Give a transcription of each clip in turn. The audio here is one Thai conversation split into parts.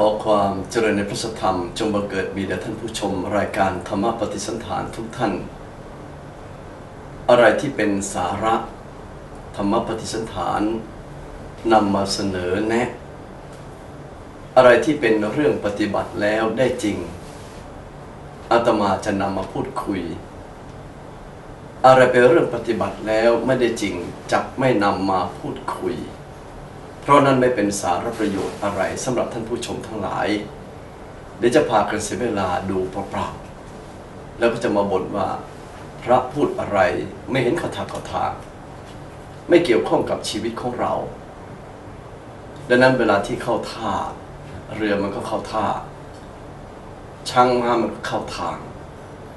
ขอความเจริญในพระธรรม จงบังเกิดมีแด่ท่านผู้ชมรายการธรรมปฏิสันฐานทุกท่าน อะไรที่เป็นสาระธรรมปฏิสันฐานนำมาเสนอแนะ อะไรที่เป็นเรื่องปฏิบัติแล้วได้จริงอาตมาจะนำมาพูดคุย อะไรเป็นเรื่องปฏิบัติแล้วไม่ได้จริงจักไม่นำมาพูดคุย เพราะนั้นไม่เป็นสารประโยชน์อะไรสำหรับท่านผู้ชมทั้งหลาย เดี๋ยวจะพากันเสียเวลาดูเปล่าๆแล้วก็จะมาบ่นว่าพระพูดอะไรไม่เห็นเขาทางเขาทางไม่เกี่ยวข้องกับชีวิตของเรา ดังนั้นเวลาที่เข้าท่า เรือมันก็เข้าท่า ช่างมามันก็เข้าทาง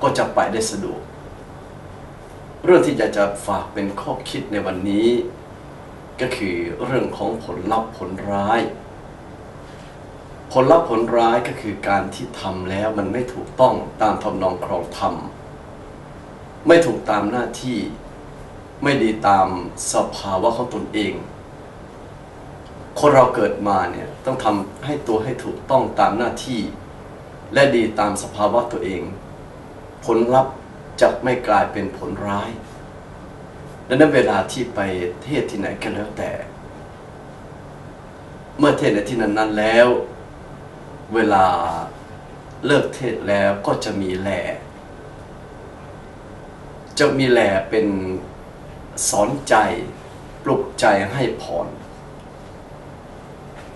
ก็จะไปได้สะดวก เรื่องที่อยากจะฝากเป็นข้อคิดในวันนี้ ก็คือเรื่องของผลลัพธ์ผลร้าย ผลลัพธ์ผลร้ายก็คือการที่ทำแล้วมันไม่ถูกต้องตามทำนองครองธรรมไม่ถูกตามหน้าที่ ไม่ดีตามสภาวะของตนเอง คนเราเกิดมาเนี่ยต้องทำให้ตัวให้ถูกต้องตามหน้าที่ และดีตามสภาวะตัวเอง ผลลัพธ์จะไม่กลายเป็นผลร้าย ดังนั้นเวลาที่ไปเทศที่ไหนก็แล้วแต่ เมื่อเทศในที่นั้นๆแล้ว เวลาเลิกเทศแล้วก็จะมีแหล่จะมีแหล่เป็นสอนใจ ปลุกใจให้พร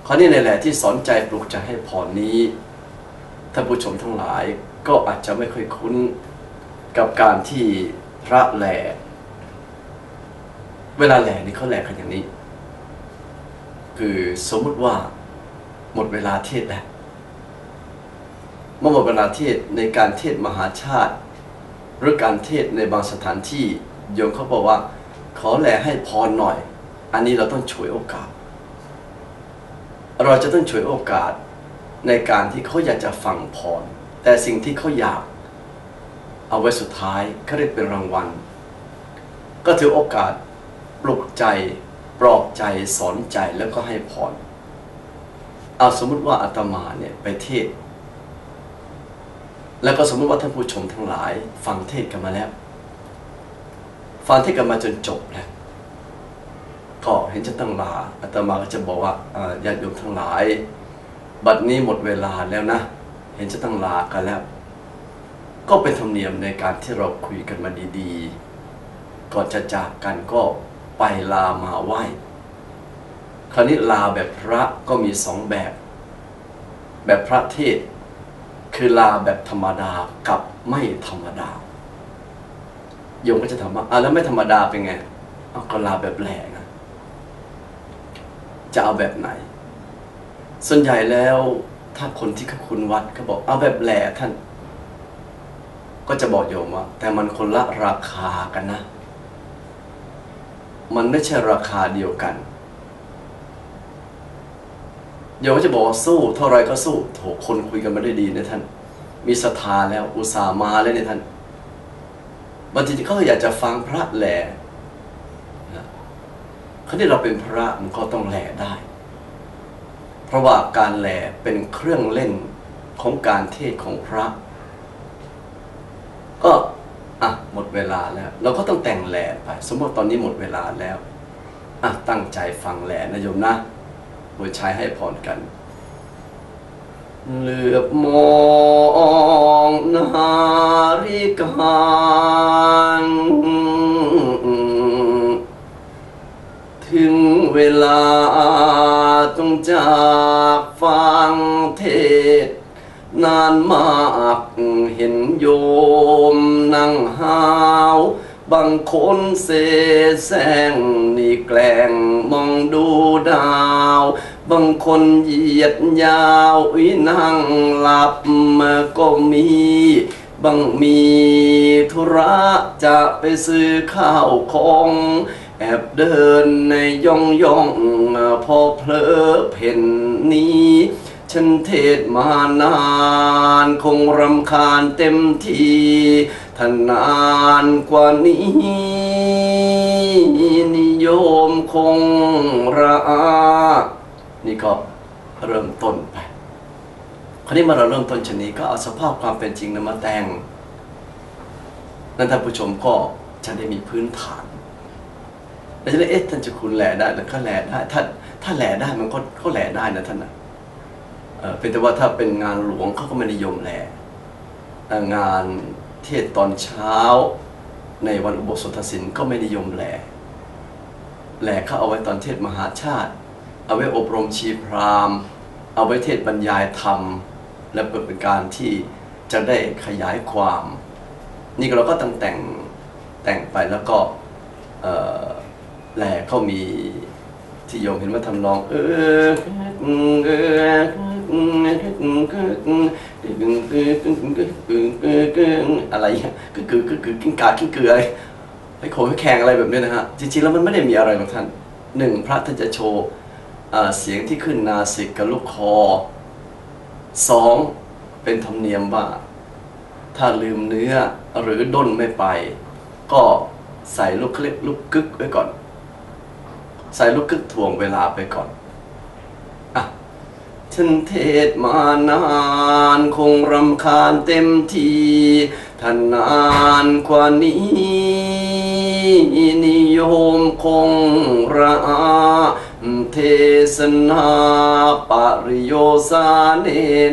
คราวนี้ในแหล่ที่สอนใจปลุกใจให้พรนี้ท่านผู้ชมทั้งหลายก็อาจจะไม่ค่อยคุ้นกับการที่พระแหล่ เวลาแหล่นี่เขาแหล่กันอย่างนี้ คือสมมุติว่าหมดเวลาเทศแล้วเมื่อหมดเวลาเทศในการเทศมหาชาติ หรือการเทศในบางสถานที่โยมเขาบอกว่า ขอแหลให้พรหน่อย อันนี้เราต้องฉวยโอกาส เราจะต้องฉวยโอกาสในการที่เขาอยากจะฟังพร แต่สิ่งที่เขาอยาก เอาไว้สุดท้ายเขาเรียกเป็นรางวัล ก็ถือโอกาส ปลุกใจปลอบใจสอนใจแล้วก็ให้พรเอาสมมุติว่าอาตมาเนี่ยไปเทศ แล้วก็สมมติว่าท่านผู้ชมทั้งหลาย ฟังเทศกันมาแล้ว ฟังเทศกันมาจนจบแล้วก็เห็นจะตั้งลาอาตมาก็จะบอกว่าญาติโยมทั้งหลาย บัดนี้หมดเวลาแล้วนะ เห็นจะตั้งลากันแล้ว ก็เป็นธรรมเนียมในการที่เราคุยกันมาดีๆ ก่อนจะจากกันก็ ไปลามาไหว้คราวนี้ลาแบบพระก็มีสองแบบ แบบพระเทศ คือลาแบบธรรมดากับไม่ธรรมดาโยมก็จะถามว่าอะแล้วไม่ธรรมดาเป็นไงเอาก็ลาแบบแหลกนะจะเอาแบบไหน ส่วนใหญ่แล้วถ้าคนที่เขาคุณวัดเขาบอกเอาแบบแหล่ท่าน ก็จะบอกโยมว่า แต่มันคนละราคากันนะ มันไม่ใช่ราคาเดียวกันโยมจะบอกสู้เท่าไรก็สู้โถคนคุยกันมาได้ดีนะท่าน มีศรัทธาแล้วอุตส่าห์มาแล้วเนี่ยท่านบางทีเขาอยากจะฟังพระแหล่เขาที่เราเป็นพระมันก็ต้องแหล่ได้ เพราะว่าการแหล่เป็นเครื่องเล่นของการเทศของพระ ก็ อะหมดเวลาแล้ว เราก็ต้องแต่งแหล่ไป สมมติตอนนี้หมดเวลาแล้วอะตั้งใจฟังแหล่นะโยมนะบุญชายให้พรกัน เหลือบมองนาฬิกาถึงเวลาต้องจากฟังเทศ นานมากเห็นโยมนั่งหาว บางคนเสแสงนี่แกล้งมองดูดาว บางคนเหยียดยาววินั่งหลับก็มีบางมีธุระจะไปซื้อข้าวของ แอบเดินในย่องย่องพอเพลอเพ่นนี้ ฉันเทศมานาน คงรำคาญเต็มทีท่านนานกว่านี้ นิยมคงระอานี่ก็เริ่มต้นไป คราวนี้เมาเราเริ่มต้นชนนี้ก็เอาสภาพความเป็นจริงนำมาแต่ง นั่นท่านผู้ชมก็จะได้มีพื้นฐานแล้วจะได้เอ๊ะท่านจะคุณแหล่ได้แล้วก็แหล่ได้ ถ้าถ้าแหล่ได้มันก็ก็แหล่ได้นะท่านนะ เป็นแต่ว่าถ้าเป็นงานหลวงเขาก็ไม่นิยมแหล่เอ่องานเทศตอนเช้า ในวันอุโบสถศีลก็ไม่นิยมแหล่แหล่เขาเอาไว้ตอนเทศมหาชาติ เอาไว้อบรมชีพรามเอาไว้เทศบรรยายธรรม และเปิดเป็นการที่จะได้ขยายความ นี่ก็เราก็ตั้งแต่งแต่งไปแล้วก็แหล่เขามีที่โยมเห็นว่าทำนอง เออเออ อะไรเงี้ยก็คือก็คือกิ้งกากิ้งเกืออะไรไอ้โขงไอ้แข่งอะไรแบบนี้นะฮะจริงๆแล้วมันไม่ได้มีอะไรหรอกท่านหนึ่งพระท่านจะโชว์เสียงที่ขึ้นนาสิกกับลูกคอสองเป็นธรรมเนียมว่า ถ้าลืมเนื้อหรือด้นไม่ไป ก็ใส่ลูกคลิปลูกกึกไว้ก่อน ใส่ลูกกึกถ่วงเวลาไปก่อน ฉันเทศมานานคงรำคาญเต็มทีท่านนานกว่านี้นิยมคงระอาเทศนาปริโยสาเน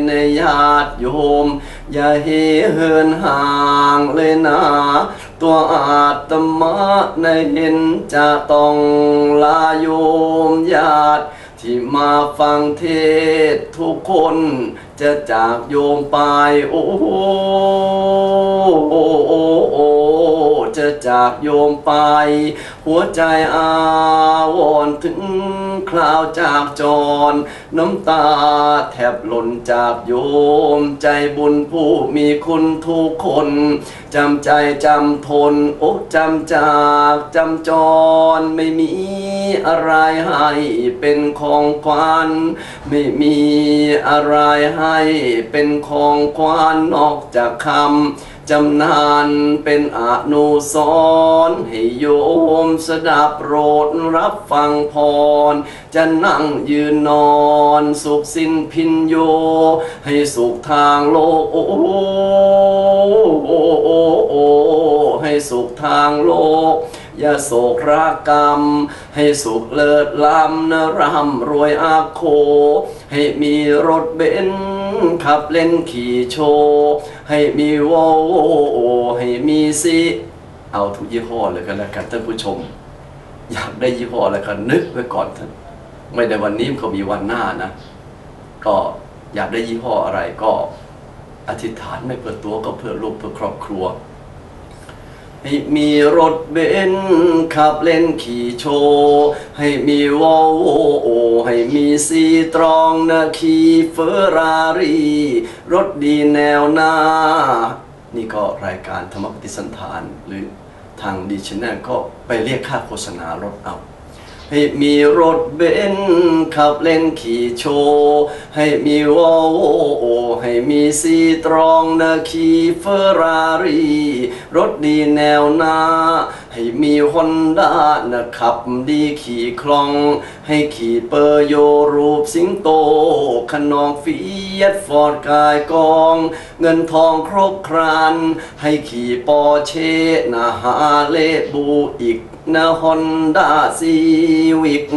นญาติโยม อย่าเฮเหินห่างเลยนะ ตัวอาตมาในเห็นจะต้องลาโยมญาติ ที่มาฟังเทศทุกคนจะจากโยมไป โอ้โโอ้โอ้โอ้จะจากโยมไป หัวใจอาวรณ์ถึงคราวจากจร น้ำตาแทบหล่นจากโยม ใจบุญผู้มีคุณทุกคนจำใจจำทนโอ้จำจากจำจรไม่มี อะไรให้เป็นของขวัญไม่มีอะไรให้เป็นของขวัญนอกจากคำจำนานเป็นอนุสรให้โยมสดับโปรดรับฟังพร จะนั่งยืนนอนสุขสิ้นพินโย ให้สุขทางโลกโอโอโอโอให้สุขทางโลก อย่าโศกรากรรม ให้สุขเลิศล้ำนร่ำรวยอาโค ให้มีรถเบนขับเล่นขี่โชว์ให้มีวอโวให้มีซีเอาทุกยี่ห้อเลยกันแล้วกันท่านผู้ชม อยากได้ยี่ห้อแล้วกันนึกไว้ก่อนท่านไม่ได้วันนี้มันก็มีวันหน้านะ ก็อยากได้ยี่ห้ออะไรก็อธิษฐานไม่เพื่อตัวก็เพื่อลูกเพื่อครอบครัว ให้มีรถเบนซ์ขับเล่นขี่โชว์ให้มีวอลโวให้มีซีตรองนะขี่เฟอร์รารีรถดีแนวหน้า นี่ก็รายการธรรมปฏิสันฐานหรือทางดีชแนลก็ไปเรียกค่าโฆษณารถเอาให้มีรถเบนซ์ขับเล่นขี่โชว์ให้มีวอลโวให้มีซีตรองนะขี่เฟอร์รารีรถดีแนวหน้า ให้มีฮอนด้านะขับดีขี่คล่อง ให้ขี่เปอร์โยรูปสิงโตขนองฟียดฟอร์ดกายกอง เงินทองครบครัน ให้ขี่ปอร์เช่นะฮาเลบูอีกนะฮอนด้าซีวิก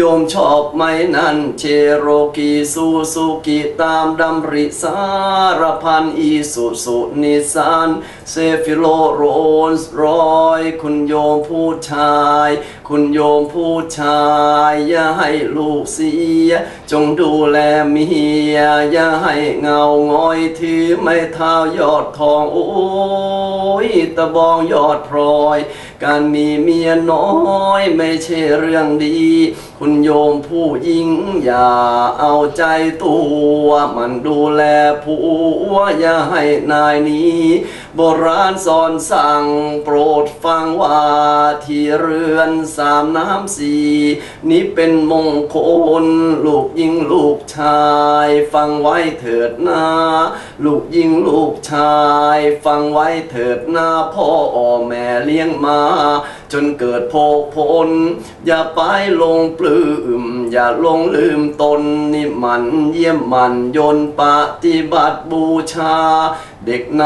โยมชอบไหมนั่นเชโรกีซูซูกิตามดำริสารพันอีสุสุนิสานเซฟิโลโรนส์รอยคุณโยมผู้ชาย คุณโยมผู้ชาย อย่าให้ลูกเสีย จงดูแลเมีย อย่าให้เงาง้อยถือไม่เท้ายอดทอง โอ้ยตะบองยอดพลอย การมีเมียน้อยไม่ใช่เรื่องดี คุณโยมผู้หญิงอย่าเอาใจตัว มันดูแลผัวอย่าให้นายนี้ โบราณสอนสั่งโปรดฟังว่าที่เรือนสามน้ำสีนี้เป็นมงคล ลูกยิงลูกชาย ฟังไว้เถิดนาลูกยิงลูกชาย ฟังไว้เถิดนาพ่อแม่เลี้ยงมา จนเกิดโพกพล อย่าไปลงปลื้มอย่าลงลืมตนนี่มันเยี่ยมมันยนต์ปฏิบัติบูชา เด็กใน